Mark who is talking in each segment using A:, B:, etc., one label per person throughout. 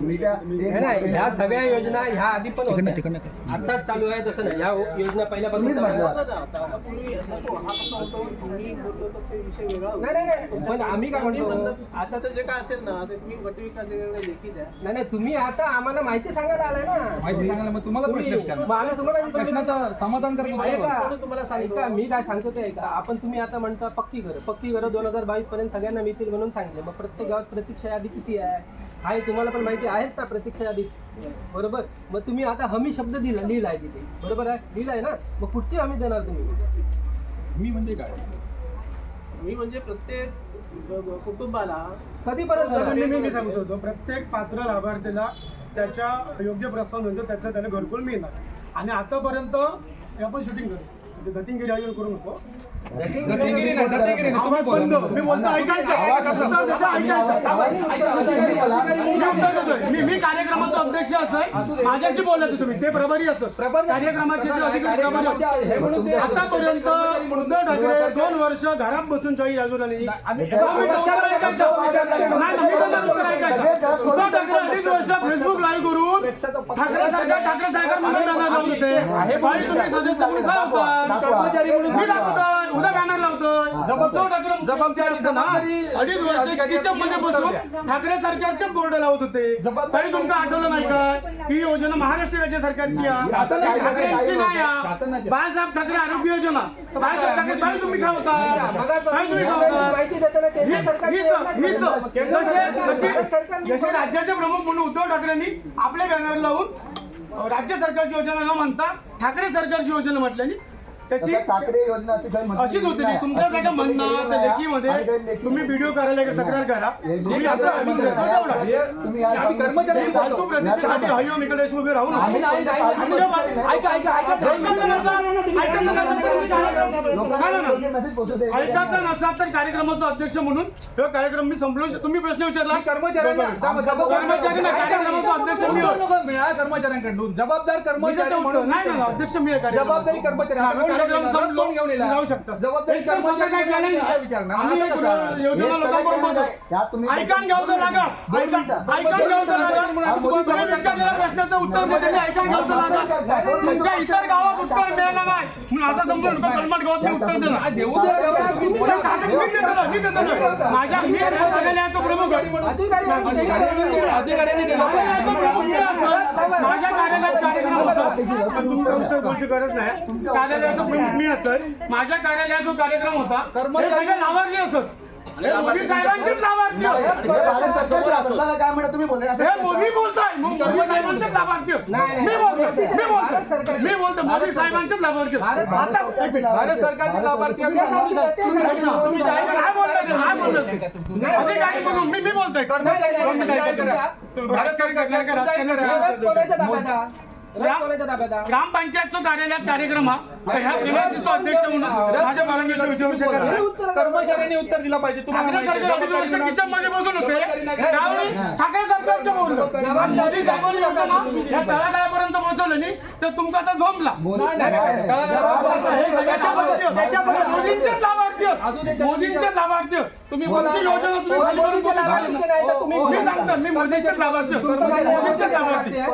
A: ह्या सगळ्या योजना ह्या आधी पण होत्या. आताच चालू आहे तसं नाही. ह्या योजना पहिल्यापासून पण आम्ही काय म्हणतो?
B: आताचं जे काय असेल ना ते तुम्ही लेखी द्या.
A: नाही नाही तुम्ही आता आम्हाला माहिती सांगायला आलाय ना.
C: माहिती सांगायला मग तुम्हाला
A: आम्ही तुम्हाला
C: समाधान
B: तुम्हाला सांगतो.
A: ऐका मी काय सांगतो ते ऐका. आपण तुम्ही आता म्हणता पक्की घरं. पक्की घरं दोन हजार बावीस पर्यंत सगळ्यांना मिळतील म्हणून सांगितले. मग प्रत्येक गावात प्रतीक्षा यादी किती आहे? आहे तुम्हाला पण माहिती आहेत ना प्रतीक्षा यादी. बरोबर? मग तुम्ही आता हमी शब्द दिला लिहिलाय तिथे. बरोबर आहे? लिहिलाय ना? मग कुठची हमी देणार तुम्ही?
C: मी म्हणजे काय?
B: मी म्हणजे प्रत्येक कुटुंबाला
A: कधीपर्यंत
D: मी सांगत होतो प्रत्येक पात्र लाभार्थीला त्याच्या योग्य प्रस्ताव नंतर त्याचं त्याला घरकुल मिळणार. आणि आतापर्यंत हे आपण शूटिंग करू. आयोजन करू नको आवाज बंद. मी बोलतो ऐकायचं मी मी कार्यक्रमाचा अध्यक्ष असं माझ्याशी बोलत तुम्ही. ते प्रभारी असत कार्यक्रमाचे ते अधिकारी प्रभारी. आतापर्यंत उद्धव ठाकरे दोन वर्ष घरात बसून काही अजून ऐकायचं. उद्धव ठाकरे अडीच वर्ष फेसबुक लाईव्ह करून ठाकरे सरकार बाई तुम्ही सदस्य म्हणून काय होता?
C: कर्मचारी म्हणून
D: मी उद्या बॅनर लावतोय. ठाकरे
C: जबाबदारी-
D: असताना
C: जबाबदारी-
D: अडीच वर्ष किचनमध्ये बसून ठाकरे सरकारचे बोर्ड लावत होते. तरी तुमचं आठवलं नाही काय ही योजना महाराष्ट्र राज्य सरकारची आहे.
C: शासनाची-
D: ठाकरेंची नाही
C: शासनाची.
D: आहे बाळासाहेब ठाकरे आरोग्य योजना. तर बाळासाहेब ठाकरे बाई तुम्ही काय होता? बाई तुम्ही काय होता? जसे राज्याचे प्रमुख म्हणून उद्धव ठाकरेंनी आपले बॅनर लावून राज्य सरकारची योजना न म्हणता ठाकरे सरकारची योजना म्हटल्याने तशी
E: ठाकरे योजना अशी काही म्हणत
D: अशीच होती ती. तुमच्या जागा म्हणणं त्या लेखीमध्ये तुम्ही व्हिडिओ कार्यालयाकडे तक्रार करा. तुम्ही आता आम्ही देतो तेवढा.
E: तुम्ही आज
C: आम्ही कर्मचारी
D: ही फालतू प्रसिद्धीसाठी हयो इकडे उभे राहू नका.
C: नाही, नाही, नाही, नाही.
D: तुमच्या बाजू-
C: ऐका ऐका ऐका.
D: ऐकायचं नसेल ऐकायचं नसेल तर मी कार्यक्रम- नाही, नाही, नाही.
E: मेसेज पोहोचू दे.
D: ऐकायचं नसाल तर कार्यक्रमाचा अध्यक्ष म्हणून. हा कार्यक्रम मी संपलो. तुम्ही प्रश्न विचारला.
C: कर्मचाऱ्यांना
D: कर्मचारी नाही, कार्यक्रमाचा अध्यक्ष मी
C: मिळाला कर्मचाऱ्यांकडून. जबाबदार
D: मी
C: कर्मचारी म्हणून
D: नाही नाही अध्यक्ष मी आहे कार्यक्रमाचा.
C: जबाबदारी कर्मचारी.
D: नाही, कार्यक्रम
C: घेऊन येणार?
D: जाऊ शकता.
C: जबाबदारी
D: स्वतः काय केलं? आम्ही
C: कसं
D: योजना
E: या तुम्ही
D: ऐकान ऐकान तुम्ही विचारलेल्या प्रश्नाचं उत्तर देते मी ऐकान घ्यावं लागत तुमच्या इतर गावात उत्तर मिळालं नाही. म्हणून असं कलमट गावात मी उत्तर देणार.
C: आज देऊ दे
D: मी शासक मी देतो ना, मी देतो ना. माझ्या मी कार्यालयाचा प्रमुख आहे.
A: अधिकारी
C: अधिकाऱ्यांनी दिलं
D: कार्यालयाचा प्रमुख मी असेल. माझ्या कार्यालयात पण बोलची गरज नाही कार्यालयाचा प्रमुख मी असेल माझ्या कार्यालयात जो कार्यक्रम होता सगळे लाभार्थी असत मोदी साहेबांचेच लाभार्थी.
E: काय म्हणा तुम्ही
D: मोदी बोलताय मोदी साहेबांचेच लाभार्थी. मी बोलतो मी बोलतो मी बोलतो मोदी साहेबांचेच लाभार्थी.
C: भारत सरकारचे लाभार्थी
D: तुम्ही काय बोलताय? काय बोलताय ते? अधिकारी म्हणून मी मी बोलतोय दोन मिनिटं ग्रामपंचायतचा कार्यालयात कार्यक्रम हा तर ह्या प्रेमाचा अध्यक्ष म्हणून माझ्या बारांविषयी विचारू शकत नाही
C: कर्मचाऱ्यांनी उत्तर दिलं पाहिजे
D: ठाकरे
C: माहिती
D: सरकार
C: आहे.
D: अडीच वर्ष किचनमध्ये बसून होते त्यावेळी ठाकरे सरकारचं बोललो मोदी साहेबांनी होतं ना या तळागाळापर्यंत पोहोचवलं नाही तर तुमचा आता झोंबला हे. मोदींचेच लाभार्थी. मोदींचेच लाभार्थी.
C: तुम्ही बोला.
D: मोदीची योजना तुम्ही खाली करून बोलू. शकत
A: नाही तर
D: नाही.
A: तुम्ही
D: मी
A: बोला.
D: सांगतो. मी मोदीचेच लाभार्थी आहे. लाभार्थी आहे.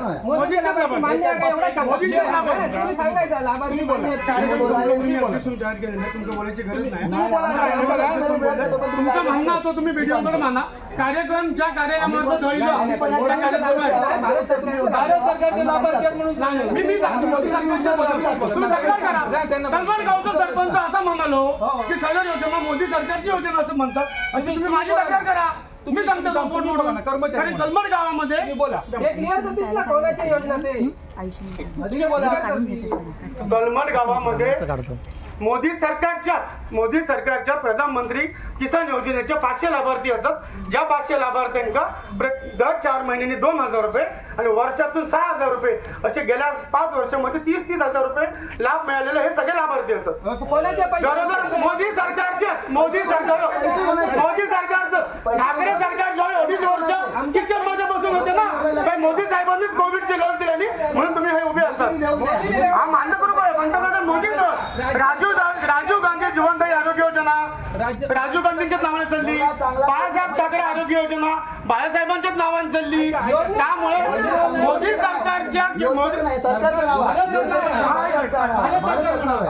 A: हा, तुम्ही.
D: कार्यक्रम
E: बोला,
D: तुमचा
E: तुम्ही
D: जाहीर केलेलं आहे. तुमचं बोलायची गरज नाही. कार्यक्रम अध्यक्ष म्हणणं होतं तुम्ही व्हिडिओकडे माना. कार्यक्रम ज्या कार्यालयामार्फत होईल त्या कार्यक्रम आहे.
E: नाही.
D: मी मी सांगतो मोदी सरकारच्या बद्दल. तुम्ही तक्रार करा. सलमान गावचा सरपंच असं म्हणालो की सगळ्या योजना मोदी सरकारची योजना असं म्हणतात. अशी तुम्ही माझी तक्रार करा. तुम्ही सांगता कंपाऊंड मोडून
C: कर्मचारी.
D: सलमान गावामध्ये
C: तुम्ही बोला.
A: हे
D: दलमड गावामध्ये मोदी सरकारच्याच मोदी सरकारच्या प्रधानमंत्री किसान योजनेचे पाचशे लाभार्थी असतात. ज्या पाचशे लाभार्थ्यांका दर चार महिन्यांनी दोन हजार रुपये आणि वर्षातून सहा हजार रुपये असे गेल्या पाच वर्षामध्ये तीस तीस हजार रुपये लाभ मिळालेले हे सगळे लाभार्थी असतात. बरोबर? मोदी सरकारचेच मोदी सरकार मोदी सरकारचं. ठाकरे सरकार जेव्हा अडीच वर्ष किचनमध्ये बसून होते ना तर मोदी साहेबांनीच कोविडची लस दिली म्हणून तुम्ही हे उभे असतात हा मान्य करू काय पंतप्रधान मोदींचं राजीव राजीव गांधी जीवनदायी आरोग्य योजना. राजीव गांधींच्याच नावाने चालली. बाळासाहेब ठाकरे आरोग्य योजना बाळासाहेबांच्याच नावाने चालली. त्यामुळे मोदी सरकारच्या.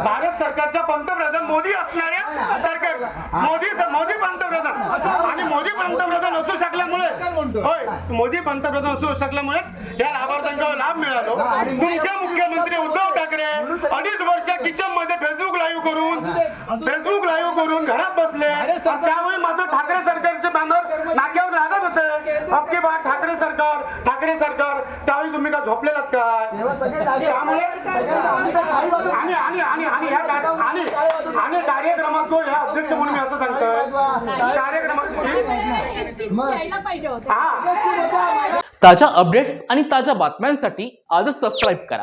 E: भारत
D: सरकारच्या पंतप्रधान मोदी असणाऱ्या सरकार मोदी मोदी पंतप्रधान. आणि मोदी पंतप्रधान असू शकल्यामुळे होय मोदी पंतप्रधान असू शकल्यामुळेच या लाभार्थ्यांचा लाभ मिळालो. तुमचे मुख्यमंत्री उद्धव ठाकरे अडीच वर्ष किचनमध्ये फेसबुक लाईव्ह करून फेसबुक लाईव्ह करून घरात बसले. त्यामुळे मात्र ठाकरे सरकारचे बॅनर नाक्यावर लागत होते. अबकी बात ठाकरे सरकार ठाकरे सरकार त्यावेळी तुम्ही का झोपलेलात काय त्यामुळे आणि आणि आणि आणि ह्या आणि आणि कार्यक्रमात तो ह्या अध्यक्ष म्हणून मी असं सांगतोय कार्यक्रमात
F: यायला पाहिजे होतं.
D: हा.
G: ताज्या अपडेट्स आणि ताज्या बातम्यांसाठी आजच सबस्क्राईब करा.